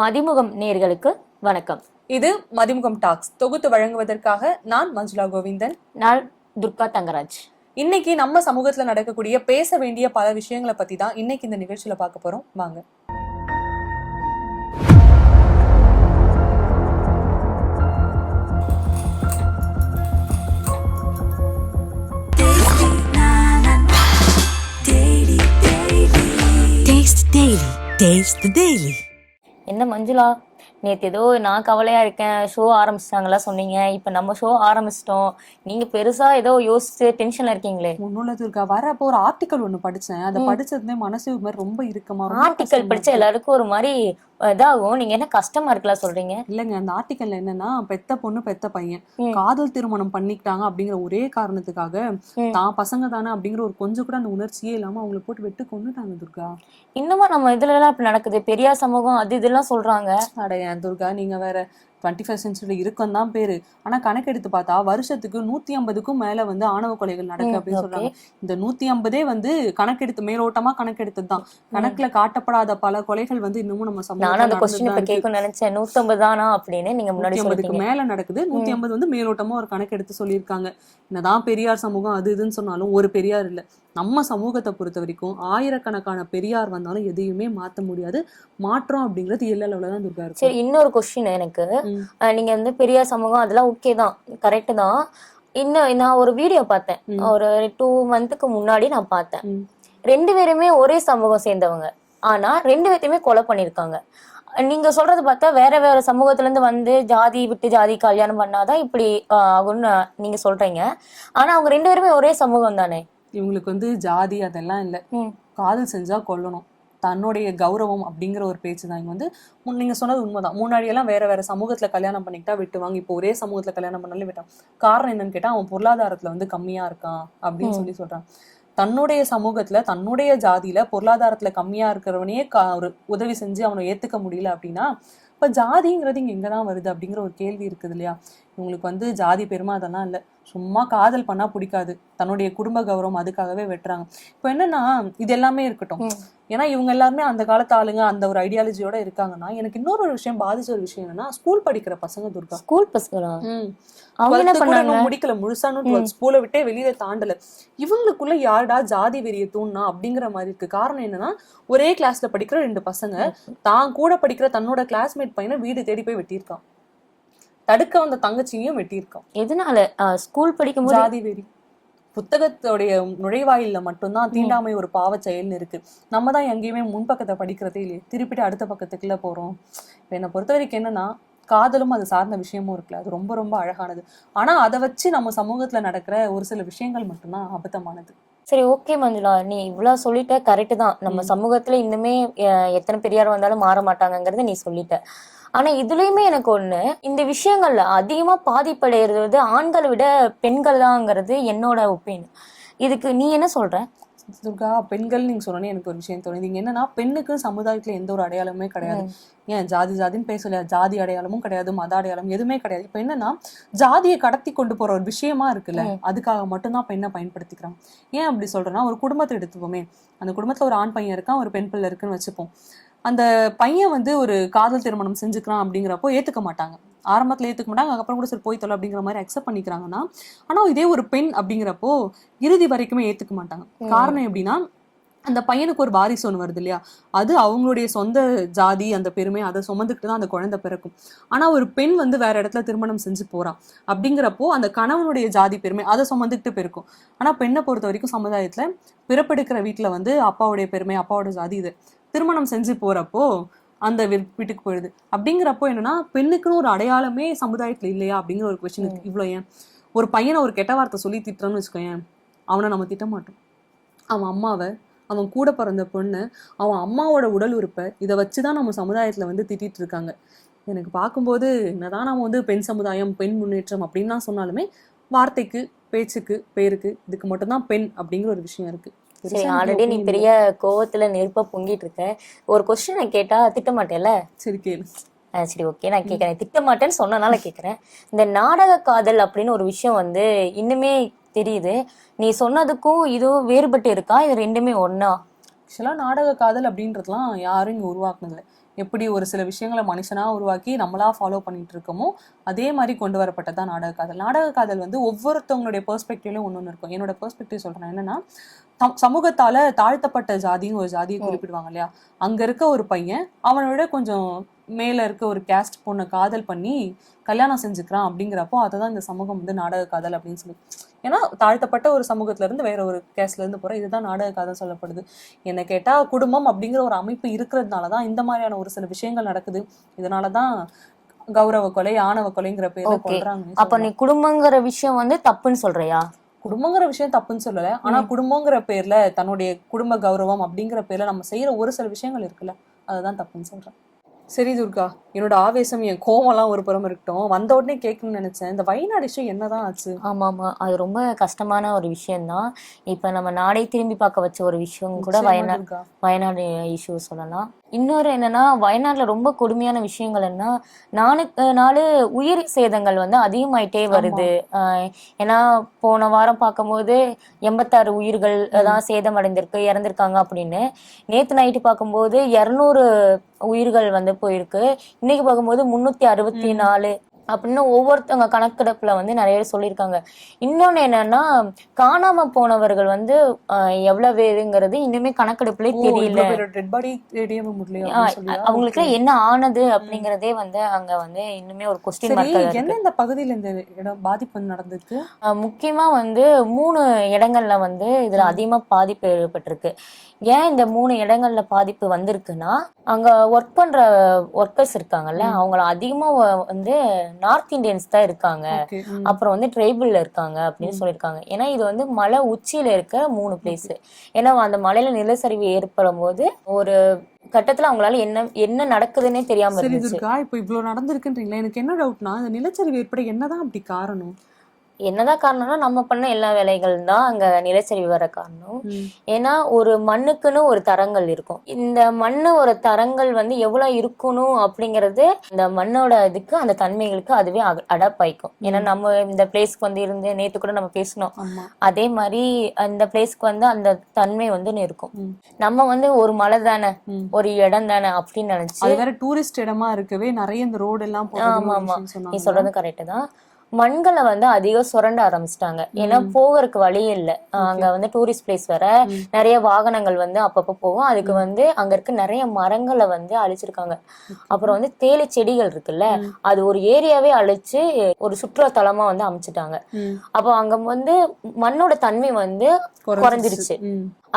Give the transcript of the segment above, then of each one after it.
மதிமுகம் நேர்களுக்கு வணக்கம். இது மதிமுகம் டாக்ஸ். தொகுத்து வழங்குவதற்காக நான் மஞ்சுளா கோவிந்தன். நான் துர்கா தங்கராஜ். இன்னைக்கு நம்ம சமூகத்துல நடக்கக்கூடிய பேச வேண்டிய பல விஷயங்களை பத்தி தான் இன்னைக்கு இந்த நிகழ்ச்சியில பார்க்க போறோம். வாங்க. Taste the Daily. என்ன மஞ்சுளா? நேற்று ஏதோ நான் கவலையா இருக்கேன். ஷோ ஆரம்பிச்சிட்டாங்களா சொன்னீங்க. இப்போ நம்ம ஷோ ஆரம்பிச்சிட்டோம். நீங்க பெருசா ஏதோ யோசிச்சு டென்ஷன்ல இருக்கீங்களே. ஒன்னும் இருக்கா வர அப்போ ஒரு ஆர்டிக்கல் ஒண்ணு படிச்சேன். அதை படிச்சதுமே மனசு ஒரு மாதிரி ரொம்ப இருக்கமா ஆர்டிக்கல் படிச்சா எல்லாருக்கும் ஒரு மாதிரி இதாகும். நீங்க என்ன கஷ்டமா இருக்கலாம் சொல்றீங்க? இல்லைங்க. அந்த ஆர்டிக்கல்ல என்னன்னா பெத்த பொண்ணு பெத்த பையன். காதல் திருமணம் பண்ணிக்கிட்டாங்க அப்படிங்கிற ஒரே காரணத்துக்காக. தான் பசங்க தானே அப்படிங்கிற ஒரு கொஞ்சம் கூட அந்த உணர்ச்சியே இல்லாம அவங்கள போட்டு வெட்டு கொண்டுட்டாங்க துர்கா. இன்னமும் நம்ம இதுல எல்லாம் இப்படி நடக்குது. பெரியார் சமூகம் அது இதெல்லாம் சொல்றாங்க. அட ஏன் துர்கா நீங்க வேற டுவெண்ட்டி ஃபர்ஸ்ட் சென்ச்சுரி இருக்கும் தான் பேரு. ஆனா கணக்கெடுத்து பார்த்தா வருஷத்துக்கு நூத்தி ஐம்பதுக்கும் மேல வந்து ஆணவ கொலைகள் நடக்கு அப்படின்னு. சொல்றாங்க. இந்த நூத்தி ஐம்பதே வந்து கணக்கெடுத்து மேலோட்டமா கணக்கெடுத்தது தான். கணக்குல காட்டப்படாத பல கொலைகள் வந்து இன்னமும் நம்ம. கேட்கணும் நினைச்சேன். நூத்தம்பது தானா அப்படின்னு நீங்க முன்னாடி ஐம்பதுக்கு மேல நடக்குது. நூத்தி ஐம்பது வந்து மேலோட்டமா ஒரு கணக்கெடுத்து சொல்லியிருக்காங்க. என்னதான் பெரியார் சமூகம் அது இதுன்னு சொன்னாலும் ஒரு பெரியார் இல்ல. நம்ம சமூகத்தை பொறுத்த வரைக்கும் ஆயிரக்கணக்கான பெரியார் வந்தாலும் எதையுமே மாத்த முடியாது. மாற்றம் அப்படிங்கிறது எல்ல தான் துர்கா இருக்கும் சரி இன்னொரு கொஸ்டின் எனக்கு. நீங்க வந்து பெரியார் சமூகம் அதெல்லாம் ஓகே தான். கரெக்ட் தான். இன்னும் நான் ஒரு வீடியோ பார்த்தேன். ஒரு டூ மந்த்துக்கு முன்னாடி நான் பார்த்தேன். ரெண்டு பேருமே ஒரே சமூகம் சேர்ந்தவங்க. ஆனா ரெண்டு பேர்த்தையுமே கொலை பண்ணிருக்காங்க நீங்க சொல்றது பார்த்தா வேற வேற சமூகத்துல இருந்து வந்து ஜாதி விட்டு ஜாதி கல்யாணம் பண்ணாதான் இப்படி ஆகும்னு நீங்க சொல்றீங்க. ஆனா அவங்க ரெண்டு பேருமே ஒரே சமூகம் தானே? இவங்களுக்கு வந்து ஜாதி அதெல்லாம் இல்ல. காதல் செஞ்சா கொல்லணும். தன்னுடைய கௌரவம் அப்படிங்கிற ஒரு பேச்சு தான் இங்க வந்து முன் நீங்க சொன்னது உண்மைதான். முன்னாடி எல்லாம் வேற வேற சமூகத்துல கல்யாணம் பண்ணிக்கிட்டா விட்டுவாங்க இப்போ ஒரே சமூகத்துல கல்யாணம் பண்ணாலும் விட்டான் காரணம் என்னன்னு கேட்டா அவன் பொருளாதாரத்துல வந்து கம்மியா இருக்கான் அப்படின்னு சொல்லி சொல்றான். தன்னுடைய சமூகத்துல தன்னுடைய ஜாதியில பொருளாதாரத்துல கம்மியா இருக்கிறவனையே கா- ஒரு உதவி செஞ்சு அவனை ஏத்துக்க முடியல அப்படின்னா இப்ப ஜாதிங்கிறது இங்க எங்கதான் வருது அப்படிங்கிற ஒரு கேள்வி இருக்குது இல்லையா? இவங்களுக்கு வந்து ஜாதி பெருமை அதெல்லாம் இல்ல. சும்மா காதல் பண்ணா பிடிக்காது. தன்னுடைய குடும்ப கௌரவம் அதுக்காகவே வெட்டுறாங்க. இப்போ என்னன்னா இது எல்லாமே இருக்கட்டும். ஏன்னா இவங்க எல்லாருமே அந்த காலத்து ஆளுங்க அந்த ஒரு ஐடியாலஜியோட இருக்காங்கன்னா எனக்கு இன்னொரு ஒரு விஷயம் பாதிச்ச ஒரு விஷயம் என்னன்னா ஸ்கூல் படிக்கிற பசங்க துர்கா. ஸ்கூல் பசங்களா? ம். அவங்க என்ன 12th கூட பண்ணாங்க? இன்னும் முடிக்கல டுவெல்த் ஸ்கூலை விட்டே வெளியில தாண்டல. இவங்களுக்குள்ள யாருடா ஜாதி வெறிய தூண்ணா அப்படிங்கிற மாதிரி இருக்கு. காரணம் என்னன்னா ஒரே கிளாஸ்ல படிக்கிற ரெண்டு பசங்க தான் கூட படிக்கிற தன்னோட கிளாஸ்மேட் பையனை வீடு தேடி போய் வெட்டியிருக்கான். தடுக்க வந்த தங்கச்சியையும் வெட்டியிருக்கான். எதனால? ஸ்கூல் படிக்கும்போது ஜாதி வெறி. புத்தகத்தோடைய நுழைவாயில்ல மட்டும்தான் தீண்டாமை ஒரு பாவச் செயல்னு இருக்கு. நம்ம தான் எங்கேயுமே முன்பக்கத்தை படிக்கிறதே இல்லையே. திருப்பிட்டு அடுத்த பக்கத்துக்குள்ள போறோம். இப்ப என்னை பொறுத்த வரைக்கும் என்னன்னா காதலும் அது சார்ந்த விஷயமும் இருக்குல்ல. அது ரொம்ப ரொம்ப அழகானது. ஆனா அதை வச்சு நம்ம சமூகத்துல நடக்கிற ஒரு சில விஷயங்கள் மட்டும்தான் அபத்தமானது. சரி ஓகே மஞ்சுளா. நீ இவ்வளவு சொல்லிட்ட கரெக்ட் தான். நம்ம சமூகத்துல இன்னுமே எத்தனை பெரியார் வந்தாலும் மாற மாட்டாங்கங்கறத நீ சொல்லிட்ட. ஆனா இதுலயுமே எனக்கு ஒண்ணு. இந்த விஷயங்கள்ல அதிகமா பாதிப்படைகிறது வந்து ஆண்களை விட பெண்கள் தான்ங்கிறது என்னோட ஒப்பீனியன் இதுக்கு நீ என்ன சொல்ற? துர்கா பெண்கள் நீங்க சொன்னோன்னே எனக்கு ஒரு விஷயம் தோணுது. இங்க என்னன்னா பெண்ணுக்கு சமுதாயத்துல எந்த ஒரு அடையாளமுமே கிடையாது. ஏன்? ஜாதி ஜாதின்னு பேசல. ஜாதி அடையாளமும் கிடையாது மத அடையாளம் எதுவுமே கிடையாது. இப்ப என்னன்னா ஜாதியை கடத்தி கொண்டு போற ஒரு விஷயமா இருக்குல்ல அதுக்காக மட்டும்தான் பெண்ணை பயன்படுத்திக்கிறாங்க ஏன் அப்படி சொல்றேன்னா ஒரு குடும்பத்தை எடுத்துப்போமே. அந்த குடும்பத்துல ஒரு ஆண் பையன் இருக்கான் ஒரு பெண் பிள்ளை இருக்குன்னு வச்சுப்போம். அந்த பையன் வந்து ஒரு காதல் திருமணம் செஞ்சுக்கிறான் அப்படிங்கிறப்போ ஏத்துக்க மாட்டாங்க. ஆரம்பத்துல ஏத்துக்க மாட்டாங்க. அதுக்கப்புறம் கூட சரி போய் தொலை அப்படிங்கிற மாதிரி அக்செப்ட் பண்ணிக்கிறாங்கன்னா ஆனா இதே ஒரு பெண் அப்படிங்கிறப்போ இறுதி வரைக்குமே ஏத்துக்க மாட்டாங்க. காரணம் எப்படின்னா அந்த பையனுக்கு ஒரு வாரிசு ஒன்று வருது இல்லையா? அது அவங்களுடைய சொந்த ஜாதி அந்த பெருமை அதை சுமந்துக்கிட்டு தான் அந்த குழந்தை பிறக்கும். ஆனா ஒரு பெண் வந்து வேற இடத்துல திருமணம் செஞ்சு போறான் அப்படிங்கிறப்போ அந்த கணவனுடைய ஜாதி பெருமை அதை சுமந்துக்கிட்டு பெருக்கும் ஆனா பெண்ணை பொறுத்த வரைக்கும் சமுதாயத்துல பிறப்பெடுக்கிற வீட்டுல வந்து அப்பாவுடைய பெருமை அப்பாவோட ஜாதி இது. திருமணம் செஞ்சு போறப்போ அந்த வீட்டுக்கு போயிடுது. அப்படிங்கிறப்போ என்னன்னா பெண்ணுக்குன்னு ஒரு அடையாளமே சமுதாயத்துல இல்லையா? அப்படிங்கிற ஒரு கொஸ்டின் இருக்கு. இவ்வளோ ஏன்? ஒரு பையனை ஒரு கெட்ட வார்த்தை சொல்லி திட்டுறோம்னு வச்சுக்கோயேன் அவனை நம்ம திட்ட மாட்டோம். அவன் அம்மாவை அவன் கூட பிறந்த பொண்ணு அவன் அம்மாவோட உடல் உறுப்பை இதை வச்சு தான் நம்ம சமுதாயத்தில் வந்து திட்டிகிட்டு இருக்காங்க. எனக்கு பார்க்கும்போது என்னதான் நம்ம வந்து பெண் சமுதாயம் பெண் முன்னேற்றம் அப்படின்லாம் சொன்னாலுமே வார்த்தைக்கு பேச்சுக்கு பேருக்கு இதுக்கு மட்டும்தான் பெண் அப்படிங்கிற ஒரு விஷயம் இருக்குது சரி ஆல்ரெடி நீ பெரிய கோவத்துல நெருப்பா பொங்கிட்டு இருக்க. ஒரு கொஸ்டின் கேட்டா திட்ட மாட்டேல்ல இல்ல. சரி கேளு. சரி ஓகே நான் கேட்கறேன் திட்ட மாட்டேன்னு சொன்னனால கேட்கறேன் இந்த நாடக காதல் அப்படின்னு ஒரு விஷயம் வந்து இன்னுமே தெரியுது. நீ சொன்னதுக்கும் இதுவும் வேறுபட்டு இருக்கா? இது ரெண்டுமே ஒண்ணா? ஆக்சுவலாக நாடக காதல் அப்படின்றதுலாம் யாரும் இங்கே உருவாக்குனதில்ல. எப்படி ஒரு சில விஷயங்களை மனுஷனா உருவாக்கி நம்மளா ஃபாலோ பண்ணிட்டு இருக்கோமோ அதே மாதிரி கொண்டு வரப்பட்டதான் நாடக காதல். நாடக காதல் வந்து ஒவ்வொருத்தவங்களுடைய பெர்ஸ்பெக்டிவ்லயும் ஒன்று ஒன்று இருக்கும். என்னோட பெர்ஸ்பெக்டிவ் சொல்றேன். என்னன்னா சமூகத்தால தாழ்த்தப்பட்ட ஜாதின்னு ஒரு ஜாதியை குறிப்பிடுவாங்க இல்லையா? அங்க இருக்க ஒரு பையன் அவனை விட கொஞ்சம் மேல இருக்க ஒரு கேஸ்ட் பொண்ணை காதல் பண்ணி கல்யாணம் செஞ்சுக்கிறான் அப்படிங்கிறப்போ அதை தான் இந்த சமூகம் வந்து நாடக காதல் அப்படின்னு சொல்லி. ஏன்னா தாழ்த்தப்பட்ட ஒரு சமூகத்துல இருந்து வேற ஒரு கேஸ்ட்ல இருந்து போற இதுதான் நாடக காதல் சொல்லப்படுது. என்ன கேட்டா குடும்பம் அப்படிங்கிற ஒரு அமைப்பு இருக்கிறதுனால தான் இந்த மாதிரியான ஒரு சில விஷயங்கள் நடக்குது. இதனால தான் கௌரவ கொலை ஆணவ கொலைங்கிற பேர்ல Okay. கொல்றாங்க அப்ப நீ குடும்பங்கிற விஷயம் வந்து தப்புன்னு சொல்றியா? குடும்பங்கிற விஷயம் தப்புன்னு சொல்லல. ஆனா குடும்பங்கிற பேர்ல தன்னுடைய குடும்ப கௌரவம் அப்படிங்கிற பேர்ல நம்ம செய்யற ஒரு சில விஷயங்கள் இருக்குல்ல. அதுதான் தப்புன்னு சொல்றேன். சரி துர்கா என்னோட ஆவேசம் என் கோவம்லாம் ஒரு புறம் இருக்கட்டும். வந்த உடனே கேட்கணும்னு நினைச்சேன். இந்த வயநாடு விஷயம் என்னதான் ஆச்சு? ஆமா ஆமா அது ரொம்ப கஷ்டமான ஒரு விஷயம்தான். இப்ப நம்ம நாடே திரும்பி பார்க்க வச்ச ஒரு விஷயம் கூட வயநாடு. வயநாடு இஷ்யூ சொல்லலாம். இன்னொரு என்னன்னா வயநாட்டுல ரொம்ப கொடுமையான விஷயங்கள் என்ன நாளுக்கு நாள் உயிர் சேதங்கள் வந்து அதிகமாயிட்டே வருது. ஆஹ் ஏன்னா போன வாரம் பார்க்கும்போது எண்பத்தாறு உயிர்கள் தான் சேதம் அடைந்திருக்கு இறந்திருக்காங்க அப்படின்னு. நேத்து நைட்டு பார்க்கும்போது இருநூறு உயிர்கள் வந்து போயிருக்கு. இன்னைக்கு பார்க்கும்போது முன்னூத்தி அறுபத்தி நாலு அப்படின்னு ஒவ்வொருத்தவங்க கணக்கெடுப்புல வந்து நிறைய பேர் சொல்லியிருக்காங்க. இன்னொன்னு என்னன்னா காணாம போனவர்கள் வந்து ஆஹ் எவ்வளவு பேருங்கிறது இன்னுமே கணக்கெடுப்புல தெரியல? அவங்களுக்கு. என்ன ஆனது அப்படிங்கறதே வந்து அங்க வந்து இன்னுமே ஒரு கொஸ்டின் இருக்கு. எந்தெந்த பகுதியில இந்த இடம் பாதிப்பு நடந்திருக்கு? ஆஹ் முக்கியமா வந்து மூணு இடங்கள்ல வந்து இதுல அதிகமா பாதிப்பு ஏற்பட்டிருக்கு. ஏன் இந்த மூணு இடங்கள்ல பாதிப்பு வந்திருக்குன்னா அங்க ஒர்க் பண்ற ஒர்க்கர்ஸ் இருக்காங்கல்ல அவங்கள அதிகமா வ- வந்து நார்த் இந்தியன்ஸ் தான் இருக்காங்க. அப்புறம் வந்து ட்ரைபிள்ல இருக்காங்க அப்படின்னு சொல்லியிருக்காங்க. ஏன்னா இது வந்து மலை உச்சியில இருக்க மூணு பிளேஸ் ஏன்னா அந்த மலையில நிலச்சரிவு ஏற்படும் போது ஒரு கட்டத்துல அவங்களால என்ன என்ன நடக்குதுன்னே தெரியாம இருந்துச்சு. இப்போ இவ்வளவு நடந்திருக்குன்றீங்களா எனக்கு என்ன டவுட்னா இந்த நிலச்சரிவு ஏற்பட என்னதான் அப்படி காரணம்? என்னதான் காரணம்னா நம்ம பண்ண எல்லா வேலைகள் தான் அங்க நிலச்சரிவு வர காரணம். ஏன்னா ஒரு மண்ணுக்குன்னு ஒரு தரங்கள் இருக்கும். இந்த மண்ணு ஒரு தரங்கள் வந்து எவ்வளவு இருக்கணும் அப்படிங்கறது இந்த மண்ணோட இதுக்கு அந்த தன்மைகளுக்கு அதுவே அடாப்ட் ஆயிக்கும். ஏன்னா நம்ம இந்த பிளேஸ்க்கு வந்து இருந்து நேத்து கூட நம்ம பேசணும் அதே மாதிரி அந்த பிளேஸ்க்கு வந்து அந்த தன்மை வந்து இருக்கும். நம்ம வந்து ஒரு மலை தானே. ஒரு இடம் தானே அப்படின்னு நினைச்சு வேற டூரிஸ்ட் இடமா இருக்கவே நிறைய இந்த ரோடு எல்லாம் ஆமா ஆமா. நீ சொல்றது கரெக்ட் தான். மண்களை வந்து அதிகம் சுரண்ட ஆரம்பிச்சிட்டாங்க. ஏன்னா போகிறதுக்கு வழி இல்லை. அங்க வந்து டூரிஸ்ட் பிளேஸ் வர நிறைய வாகனங்கள் வந்து அப்பப்போ போகும். அதுக்கு வந்து அங்க இருக்க நிறைய மரங்களை வந்து அழிச்சிருக்காங்க. அப்புறம் வந்து தேயிலை செடிகள் இருக்குல்ல அது ஒரு ஏரியாவே அழிச்சு ஒரு சுற்றுலா தலமா வந்து அமைச்சிட்டாங்க. அப்போ அங்க வந்து மண்ணோட தன்மை வந்து குறைஞ்சிருச்சு.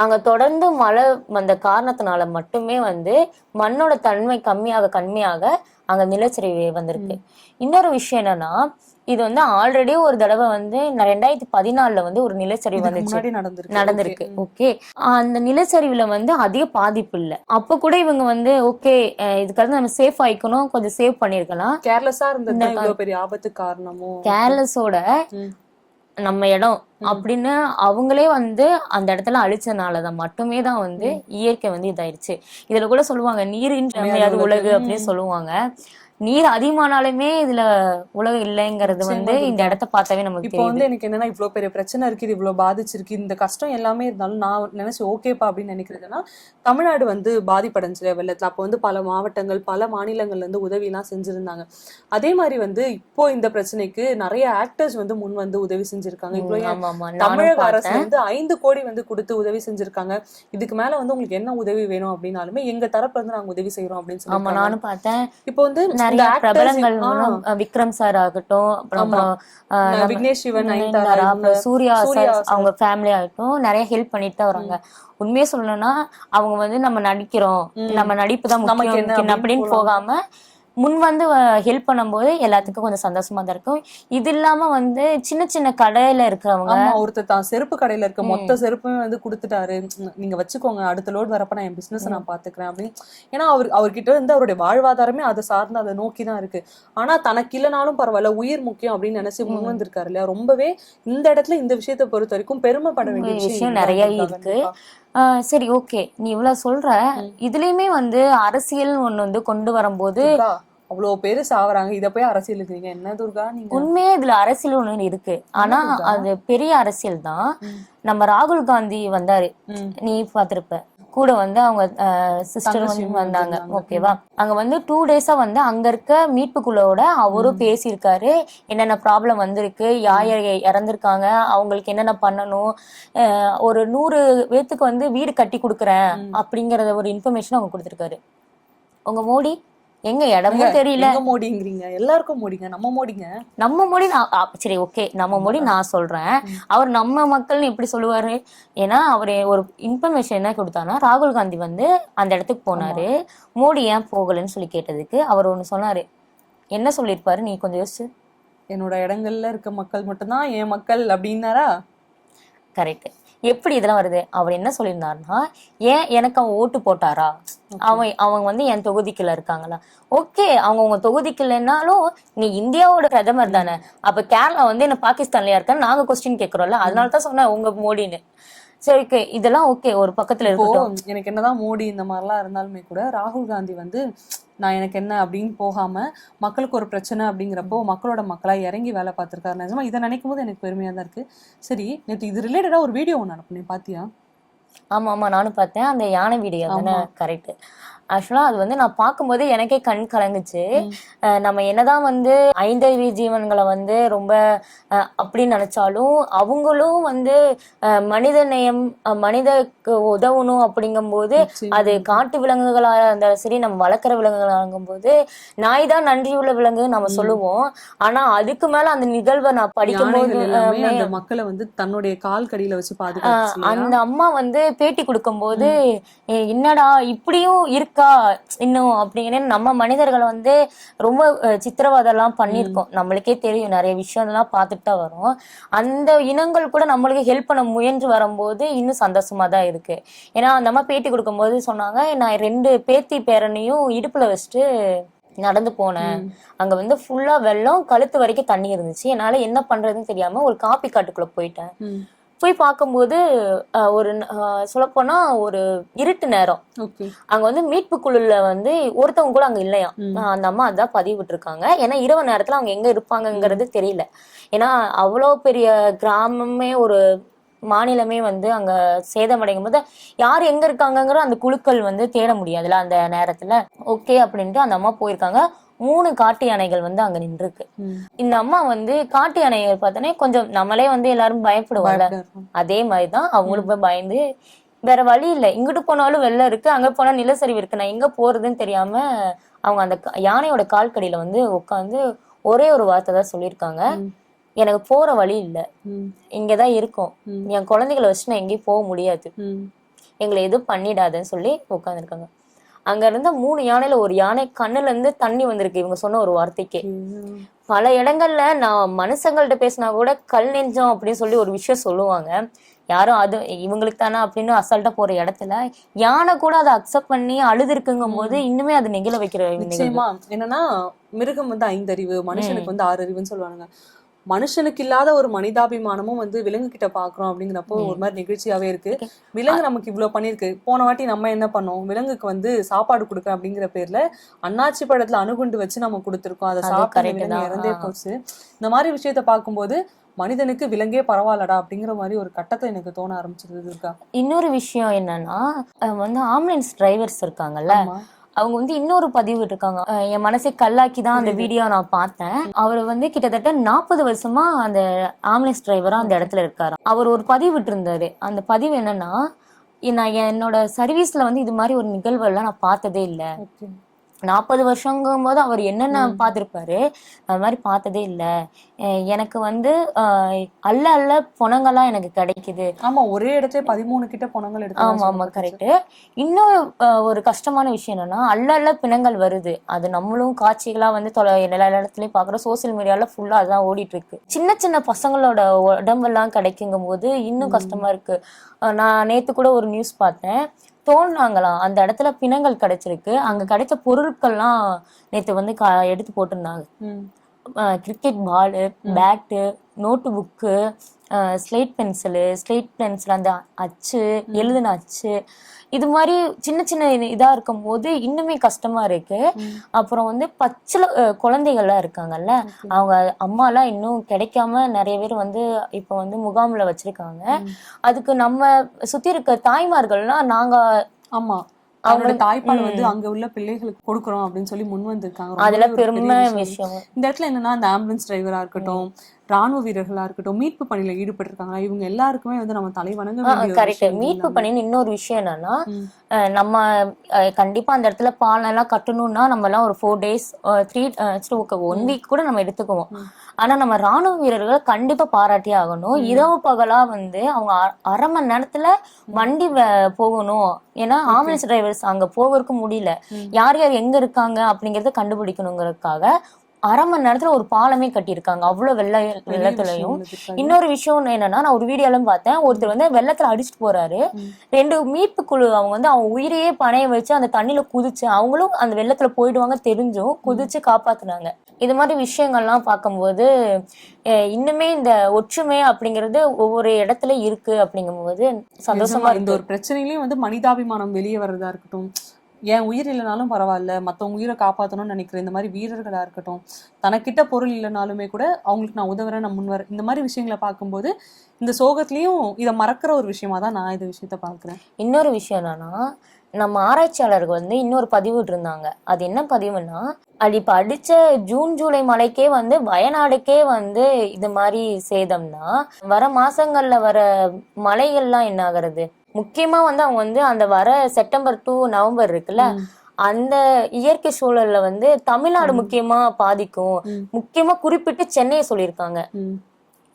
அங்க தொடர்ந்து மழை வந்த காரணத்தினால மட்டுமே வந்து மண்ணோட தன்மை கம்மியாக கம்மியாக அங்க நிலச்சரிவு வந்திருக்கு. இன்னொரு விஷயம் என்னன்னா இது வந்து ஆல்ரெடி ஒரு தடவை வந்து ரெண்டாயிரத்தி பதினாலுல வந்து ஒரு நிலச்சரிவு வந்துச்சு. நடந்திருக்கு. ஓகே. அந்த நிலச்சரிவுல வந்து அதிக பாதிப்பு இல்ல. அப்ப கூட இவங்க வந்து ஓகே இதுக்காக நம்ம சேஃப் ஆயிக்கணும். கொஞ்சம் சேவ் பண்ணிருக்கலாம். கேர்லெஸ்ஸா இருந்தது பெரிய ஆபத்து காரணமோ? கேர்லெஸோட. நம்ம இடம் அப்படின்னு அவங்களே வந்து அந்த இடத்துல அழிச்சனாலதான் மட்டுமே தான் வந்து இயற்கை வந்து இதாயிருச்சு. இதுல கூட சொல்லுவாங்க நீரின் உலகு அப்படின்னு சொல்லுவாங்க. நீர் அதிகமானாலுமே இதுல உலகம் இல்லைங்கிறது வந்து இந்த இடத்த பார்த்தாவே நமக்கு இப்போ வந்து எனக்கு என்னன்னா இவ்வளவு பெரிய பிரச்சனை இருக்கு இது இவ்வளவு பாதிச்சிருக்கு இந்த கஷ்டம் எல்லாமே இருந்தாலும் நான் நினைச்சு ஓகேப்பா அப்படின்னு நினைக்கிறதுன்னா தமிழ்நாடு வந்து பாதிப்படைஞ்சு வெள்ளத்துல அப்போ வந்து பல மாவட்டங்கள் பல மாநிலங்கள்ல இருந்து உதவி எல்லாம் செஞ்சிருந்தாங்க. அதே மாதிரி வந்து இப்போ இந்த பிரச்சனைக்கு நிறைய ஆக்டர்ஸ் வந்து முன் வந்து உதவி செஞ்சிருக்காங்க. தமிழக அரசு வந்து ஐந்து கோடி வந்து கொடுத்து உதவி செஞ்சிருக்காங்க. இதுக்கு மேல வந்து உங்களுக்கு என்ன உதவி வேணும் அப்படின்னாலுமே எங்க தரப்புல இருந்து நாங்க உதவி செய்யறோம் அப்படின்னு சொல்லி நானும் பார்த்தேன். இப்போ வந்து நிறைய பிரபலங்கள் மூலம், விக்ரம் சார் ஆகட்டும் அப்புறம் விக்னேஷ் சிவன் அப்புறம் சூர்யா சார். அவங்க ஃபேமிலி ஆகட்டும் நிறைய ஹெல்ப் பண்ணிட்டு தான் வராங்க. உண்மையை சொல்லணும்னா அவங்க வந்து நம்ம நடிக்கிறோம் நம்ம நடிப்பு தான் முக்கியம் அப்படின்னு போகாம முன் வந்து ஹெல்ப் பண்ணும்போது எல்லாத்துக்கும் கொஞ்சம் சந்தோஷமா தான் இருக்கும். இது இல்லாம வந்து சின்ன சின்ன கடையில இருக்கிறவங்க ஆமா ஒருத்தர் தான் செருப்பு கடையில இருக்க மொத்த செருப்புமே வந்து கொடுத்துட்டாரு. நீங்க வச்சுக்கோங்க அடுத்த லோட் வரப்ப நான் என் பிசினஸ் நான் பாத்துக்கிறேன். அப்படின்னு. ஏன்னா அவர் அவர்கிட்ட இருந்து அவருடைய வாழ்வாதாரமே அதை சார்ந்து அதை நோக்கி தான் இருக்கு. ஆனா தனக்கு இல்லைனாலும் பரவாயில்ல உயிர் முக்கியம் அப்படின்னு நினைச்சு முன் வந்திருக்காரு இல்லையா? ரொம்பவே இந்த இடத்துல இந்த விஷயத்தை பொறுத்த வரைக்கும் பெருமைப்பட வேண்டிய விஷயம் நிறைய இருக்கு. சரி ஓகே. நீ இவ்வளவு சொல்ற இதுலயுமே வந்து அரசியல் ஒண்ணு வந்து கொண்டு வரும்போது அவ்வளவு பேரு சாவறாங்க. இத போய் அரசியல் இருக்கிறீங்க என்ன துர்கா நீங்க? உண்மையே இதுல அரசியல் ஒண்ணு இருக்கு. ஆனா அது பெரிய அரசியல் தான். நம்ம ராகுல் காந்தி வந்தாரு. நீ பாத்திருப்ப. கூட வந்து அவங்க சிஸ்டர் வந்தாங்க. ஓகேவா அங்க வந்து டூ டேஸா வந்து அங்க இருக்க மீட்பு குழுவோட அவரும் பேசியிருக்காரு. என்னென்ன ப்ராப்ளம் வந்திருக்கு? யார் யார் இறந்திருக்காங்க? அவங்களுக்கு என்னென்ன பண்ணணும்? ஒரு நூறு பேத்துக்கு வந்து வீடு கட்டி கொடுக்குறேன் அப்படிங்கறத ஒரு இன்ஃபர்மேஷன் அவங்க கொடுத்துருக்காரு. உங்க மோடி எங்க இடமும் தெரியல. மோடிங்கிறீங்க? எல்லாருக்கும் மோடிங்க. நம்ம மோடிங்க. நம்ம மொழி நான் சரி ஓகே. நம்ம மொழி நான் சொல்றேன். அவர் நம்ம மக்கள்னு எப்படி சொல்லுவாரு? ஏன்னா அவர் ஒரு இன்ஃபர்மேஷன் என்ன கொடுத்தாருன்னா ராகுல் காந்தி வந்து அந்த இடத்துக்கு போனாரு. மோடி ஏன் போகலன்னு சொல்லி கேட்டதுக்கு அவர் ஒண்ணு சொன்னாரு. என்ன சொல்லியிருப்பாரு? நீ கொஞ்சம் யோசிச்சு. என்னோட இடங்கள்ல இருக்க மக்கள் மட்டும்தான் என் மக்கள் அப்படின்னாரா? கரெக்ட் எப்படி இதெல்லாம் வருது? அவர் என்ன சொல்லியிருந்தாருன்னா ஏன் எனக்கு அவன் ஓட்டு போட்டாரா? அவன் அவங்க வந்து என் தொகுதிக்குள்ள இருக்காங்களா? ஓகே அவங்க உங்க தொகுதிக்கு இல்லைன்னாலும் நீ இந்தியாவோட பிரதமர் தானே. அப்ப கேரளா வந்து என்ன பாகிஸ்தான்லயா இருக்கான்னு நாங்க கொஸ்டின் கேக்குறோம்ல அதனால தான் சொன்னேன் உங்க மோடின்னு. சரி ஓகே இதெல்லாம் ஓகே ஒரு பக்கத்துல இப்போ இருக்கட்டும். எனக்கு என்னதான் மோடி இந்த மாதிரிலாம் இருந்தாலுமே கூட ராகுல் காந்தி வந்து நான் எனக்கு என்ன அப்படின்னு போகாம மக்களுக்கு ஒரு பிரச்சனை அப்படிங்கிறப்போ மக்களோட மக்களா இறங்கி வேலை பார்த்திருக்காரு. நிஜமா இதை நினைக்கும் போது எனக்கு பெருமையா தான் இருக்கு. சரி நேற்று இது ரிலேட்டடா ஒரு வீடியோ ஒன்று அனுப்புனேன் பாத்தியா? ஆமா ஆமா. நானும் பார்த்தேன். அந்த யானை வீடியோ தானே? கரெக்ட் ஆக்சுவலா அது வந்து நான் பார்க்கும்போதே எனக்கே கண் கலங்குச்சு. நம்ம என்னதான் வந்து ஐந்தறிவு ஜீவன்களை வந்து ரொம்ப அப்படின்னு நினைச்சாலும் அவங்களும் வந்து மனித நேயம் மனிதக்கு உதவணும் அப்படிங்கும்போது நிச்சயமா. அது காட்டு விலங்குகளா இருந்தாலும் சரி நம்ம வளர்க்குற விலங்குகளா இருக்கும்போது நாய் தான் நன்றியுள்ள விலங்கு நம்ம சொல்லுவோம். ஆனா அதுக்கு மேல அந்த நிகழ்வை நான் படிக்கும்போது மக்களை வந்து தன்னுடைய கால் கடியில வச்சு பாதுகாத்து? அந்த அம்மா வந்து பேட்டி கொடுக்கும்போது "ஏ, என்னடா இப்படியும் இருக்கா? இன்னும் அப்படிங்கிற நம்ம மனிதர்களை வந்து ரொம்ப அஹ், சித்திரவதை எல்லாம் பண்ணியிருக்கோம் நம்மளுக்கே தெரியும். நிறைய விஷயம் எல்லாம் பார்த்துட்டு தான் வரும். அந்த இனங்கள் கூட நம்மளுக்கு ஹெல்ப் பண்ண முயன்று வரும்போது இன்னும் சந்தோஷமா தான் இருக்கு. ஏன்னா அந்த அம்மா பேட்டி கொடுக்கும்போது சொன்னாங்க நான் ரெண்டு பேத்தி பேரனையும் இடுப்புல வச்சுட்டு நடந்து போனேன். அங்க வந்து ஃபுல்லா வெள்ளம் கழுத்து வரைக்கும் தண்ணி இருந்துச்சு. என்னால என்ன பண்றதுன்னு தெரியாம ஒரு காப்பி காட்டுக்குள்ள போயிட்டேன். போய் பார்க்கும்போது ஒரு சொல்லப்போனா ஒரு இருட்டு நேரம். அங்க வந்து மீட்பு குழுல வந்து ஒருத்தவங்க கூட அங்க இல்லையா? அந்த அம்மா அதான் பதிவிட்டு இருக்காங்க ஏன்னா இரவு நேரத்துல அவங்க எங்க இருப்பாங்கங்கிறது தெரியல. ஏன்னா அவ்வளோ பெரிய கிராமமே ஒரு மாநிலமே வந்து அங்க சேதமடையும் போது யார் எங்க இருக்காங்கங்கிற அந்த குழுக்கள் வந்து தேட முடியாதுல அந்த நேரத்துல. ஓகே அப்படின்ட்டு அந்த அம்மா போயிருக்காங்க. மூணு காட்டு யானைகள் வந்து அங்க நின்றுருக்கு. இந்த அம்மா வந்து காட்டு யானைகள் பார்த்தோன்னே கொஞ்சம் நம்மளே வந்து எல்லாரும் பயப்படுவோம்ல. பயப்படாரு. அதே மாதிரிதான் அவங்களும் போய் பயந்து வேற வழி இல்லை. இங்கிட்டு போனாலும் வெள்ளம் இருக்கு அங்க போனா நிலச்சரிவு இருக்கு. நான் எங்க போறதுன்னு தெரியாம அவங்க அந்த யானையோட கால்கடியில வந்து உட்காந்து ஒரே ஒரு வார்த்தை தான் சொல்லியிருக்காங்க. எனக்கு போற வழி இல்ல. இங்கதான் இருக்கும். என் குழந்தைகளை வச்சு நான் எங்கேயும் போக முடியாது. எங்களை எதுவும் பண்ணிடாதன்னு சொல்லி உட்காந்துருக்காங்க அங்க இருந்த மூணு யானையில ஒரு யானை கண்ணுல இருந்து தண்ணி வந்திருக்கு இவங்க சொன்ன ஒரு வார்த்தைக்கு. பல இடங்கள்ல நான் மனுஷங்கள்ட்ட பேசினா கூட கல் நெஞ்சம் அப்படின்னு சொல்லி ஒரு விஷயம் சொல்லுவாங்க. யாரும் அது இவங்களுக்கு தானே அப்படின்னு அசால்ட்டா போற இடத்துல யானை கூட அதை அக்செப்ட் பண்ணி அழுது இருக்குங்கும் போது இன்னுமே அது நெகிழ வைக்கிற நிச்சயமா. என்னன்னா மிருகம் வந்து ஐந்தறிவு மனுஷனுக்கு வந்து ஆறு அறிவுன்னு சொல்லுவாங்க மனுஷனுக்கு இல்லாத ஒரு மனிதாபிமானமும் வந்து விலங்கு கிட்ட பாக்குறோம் அப்படிங்கிறப்போ ஒரு மாதிரி நெகிழ்ச்சியாவே இருக்கு. விலங்கு நமக்கு இவ்வளவு பண்ணிருக்கு. போன வாட்டி நம்ம என்ன பண்ணோம்? விலங்குக்கு வந்து சாப்பாடு கொடுக்குறோம் அப்படிங்கிற பேர்ல அண்ணாச்சி பழத்துல அணுகுண்டு வச்சு நம்ம கொடுத்துருக்கோம். அதை சாப்பிட்டு. இறந்தே. போச்சு. இந்த மாதிரி விஷயத்த பார்க்கும்போது மனிதனுக்கு விலங்கே பரவாயில்லடா அப்படிங்கிற மாதிரி ஒரு கட்டத்தை எனக்கு தோண ஆரம்பிச்சிருது இருக்கா இன்னொரு விஷயம் என்னன்னா வந்து ஆம்புலன்ஸ் டிரைவர்ஸ் இருக்காங்கல்ல. அவங்க வந்து இன்னொரு பதிவு இருக்காங்க என் மனசை கல்லாக்கி தான் அந்த வீடியோ நான் பார்த்தேன். அவர் வந்து கிட்டத்தட்ட நாற்பது வருஷமா அந்த ஆம்புலன்ஸ் டிரைவரா அந்த இடத்துல இருக்காரு. அவர் ஒரு பதிவு விட்டிருந்தாரு. அந்த பதிவு என்னன்னா நான் என்னோட சர்வீஸ்ல வந்து இது மாதிரி ஒரு நிகழ்வு எல்லாம் நான் பார்த்ததே இல்லை. நாற்பது வருஷங்கும் போது அவர் என்னென்ன பார்த்திருப்பாரு அது மாதிரி பார்த்ததே இல்லை. எனக்கு வந்து அல்ல அல்ல பணங்கள்லாம் எனக்கு கிடைக்குது. ஆமா ஒரே இடத்துல பதிமூணு கிட்ட பணங்கள் எடுத்து ஆமா ஆமா கரெக்ட் இன்னொரு அஹ், ஒரு கஷ்டமான விஷயம் என்னன்னா அல்ல அல்ல பிணங்கள் வருது. அது நம்மளும் காட்சிகளா வந்து தொலை எல்லா இடத்துலயும் பாக்குறோம் சோசியல் மீடியால ஃபுல்லா அதான் ஓடிட்டு இருக்கு சின்ன சின்ன பசங்களோட உடம்பெல்லாம் கிடைக்குங்கும் போது இன்னும் கஷ்டமா இருக்கு. நான் நேத்து கூட ஒரு நியூஸ் பார்த்தேன். தோணுனாங்களாம் அந்த இடத்துல பிணங்கள் கிடைச்சிருக்கு. அங்க கிடைச்ச பொருட்கள்லாம் நேத்து வந்து கா- எடுத்து போட்டிருந்தாங்க. Cricket ball bat note book slate pencil slate pencil அந்த அச்சு எழுதின அச்சு இது மாதிரி சின்ன சின்ன இது- இதா இருக்கும்போது இன்னுமே கஷ்டமா இருக்கு. அப்புறம் வந்து பச்சில குழந்தைகள்லாம் இருக்காங்கல்ல அவங்க அம்மாலாம் இன்னும் கிடைக்காம நிறைய பேர் வந்து இப்போ வந்து முகாம்ல வச்சிருக்காங்க. அதுக்கு நம்ம சுத்தி இருக்க தாய்மார்கள்லாம் நாங்க ஆமா. அவங்களோட தாய்ப்பால் வந்து அங்க உள்ள பிள்ளைகளுக்கு கொடுக்குறோம் அப்படின்னு சொல்லி முன் வந்திருக்காங்க. அதுல பெருமை. விஷயம். இந்த இடத்துல என்னன்னா அந்த ஆம்புலன்ஸ் டிரைவரா இருக்கட்டும் ராணுவ வீரர்களா இருக்கட்டும் மீட்பு பணியில ஈடுபட்டிருக்காங்க இவங்க எல்லாருக்குமே வந்து நம்ம தலை வணங்க வேண்டிய ஒரு கரெக்ட் மீட்பு. பண்ணின்னு இன்னொரு விஷயம் என்னன்னா நம்ம கண்டிப்பா அந்த இடத்துல பாலம் எல்லாம் கட்டணும்னா நம்ம எல்லாம் ஒரு four days three one week கூட நம்ம எடுத்துக்குவோம். ஆனா நம்ம ராணுவ வீரர்களை கண்டிப்பா பாராட்டியே ஆகணும். இரவு பகலா வந்து அவங்க அரை மணி நேரத்துல வண்டி போகணும். ஏன்னா ஆம்புலன்ஸ் டிரைவர்ஸ் அங்க போவதற்கு முடியல. யார் யார் எங்க இருக்காங்க அப்படிங்கறத கண்டுபிடிக்கணுங்கிறதுக்காக அரை மணி நேரத்துல ஒரு பாலமே கட்டியிருக்காங்க. அவ்வளவு வெள்ள வெள்ளத்துலயும். இன்னொரு விஷயம் என்னன்னா நான் ஒரு வீடியோலாம் பார்த்தேன். ஒருத்தர் வந்து வெள்ளத்துல அடிச்சுட்டு போறாரு. ரெண்டு மீட்பு குழு அவங்க வந்து அவங்க உயிரையே பணைய வச்சு அந்த தண்ணியில குதிச்சு அவங்களும் அந்த வெள்ளத்துல போயிடுவாங்க தெரிஞ்சும் குதிச்சு காப்பாத்துனாங்க. இது மாதிரி விஷயங்கள்லாம் பார்க்கும்போது இன்னுமே இந்த ஒற்றுமை அப்படிங்கிறது ஒவ்வொரு இடத்துல இருக்கு அப்படிங்கும்போது சந்தோஷமா இந்த ஒரு பிரச்சனையிலயும் வந்து மனிதாபிமானம் வெளியே வர்றதா இருக்கட்டும் என் உயிர் இல்லைனாலும் பரவாயில்ல மற்றவங்க உயிரை காப்பாத்தணும்னு நினைக்கிற இந்த மாதிரி வீரர்களா இருக்கட்டும் தனக்கிட்ட பொருள் இல்லைனாலுமே கூட அவங்களுக்கு நான் உதவுறேன் நான் முன்வரேன் இந்த மாதிரி விஷயங்களை பார்க்கும்போது இந்த சோகத்துலேயும் இதை மறக்கிற ஒரு விஷயமா தான் நான் இந்த விஷயத்த பார்க்குறேன். இன்னொரு விஷயம் என்னன்னா நம்ம ஆராய்ச்சியாளர்கள் வந்து இன்னொரு பதிவு இருந்தாங்க அது என்ன பதிவுன்னா அது இப்ப அடிச்ச ஜூன் ஜூலை மழைக்கே வந்து வயநாடுக்கே வந்து இது மாதிரி சேதம்னா வர மாசங்கள்ல வர மழைகள்லாம் என்ன ஆகிறது? முக்கியமா வந்து அவங்க வந்து அந்த வர செப்டம்பர் டு நவம்பர் இருக்குல்ல அந்த இயற்கை சூழல்ல வந்து தமிழ்நாடு முக்கியமா பாதிக்கும். முக்கியமா குறிப்பிட்டு சென்னையை சொல்லியிருக்காங்க.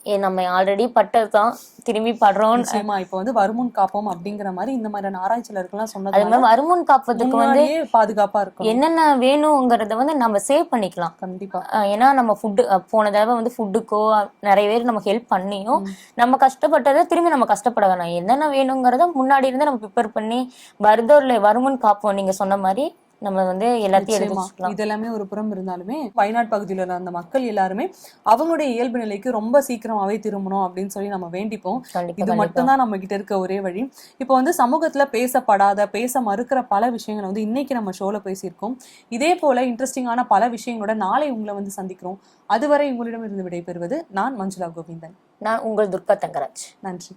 நம்ம ஆல்ரெடி பட்டதுதான். திரும்பி படுறோம் நிச்சயமா இப்ப வந்து வருமுன் காப்போம் அப்படிங்கிற மாதிரி இந்த மாதிரியான ஆராய்ச்சியாளர்கள்லாம் அது சொன்னது மாதிரி வருமுன் காப்பதுக்கு வந்து பாதுகாப்பா இருக்கும் என்னென்ன வேணுங்கிறத வந்து நம்ம சேவ் பண்ணிக்கலாம். கண்டிப்பா. ஏன்னா நம்ம ஃபுட்டு போன தடவை வந்து ஃபுட்டுக்கோ நிறைய பேர் நமக்கு ஹெல்ப் பண்ணியும் நம்ம கஷ்டப்பட்டதை திரும்பி நம்ம கஷ்டப்பட வேணாம். என்னென்ன வேணுங்கிறத முன்னாடி இருந்து நம்ம ப்ரிப்பேர் பண்ணி வருதோர்ல வருமுன் காப்போம் நீங்க சொன்ன மாதிரி நம்ம வந்து எல்லாத்தையும் எடுத்து நிச்சயமா. வச்சுக்கலாம் இது எல்லாமே ஒரு புறம் இருந்தாலுமே வயநாடு பகுதியில உள்ள அந்த மக்கள் எல்லாருமே அவங்களுடைய இயல்பு நிலைக்கு ரொம்ப சீக்கிரமாவே திரும்பணும் அப்படின்னு சொல்லி நம்ம வேண்டிப்போம். இது மட்டும்தான் நம்ம கிட்ட இருக்க ஒரே வழி. இப்போ வந்து சமூகத்துல பேசப்படாத பேச மறுக்கிற பல விஷயங்களை வந்து இன்னைக்கு நம்ம ஷோல பேசியிருக்கோம். இதே போல இன்ட்ரெஸ்டிங்கான பல விஷயங்களோட நாளை உங்களை வந்து சந்திக்கிறோம். அதுவரை உங்களிடம் இருந்து விடைபெறுவது நான் மஞ்சுளா கோவிந்தன். நான் உங்கள் துர்கா தங்கராஜ். நன்றி.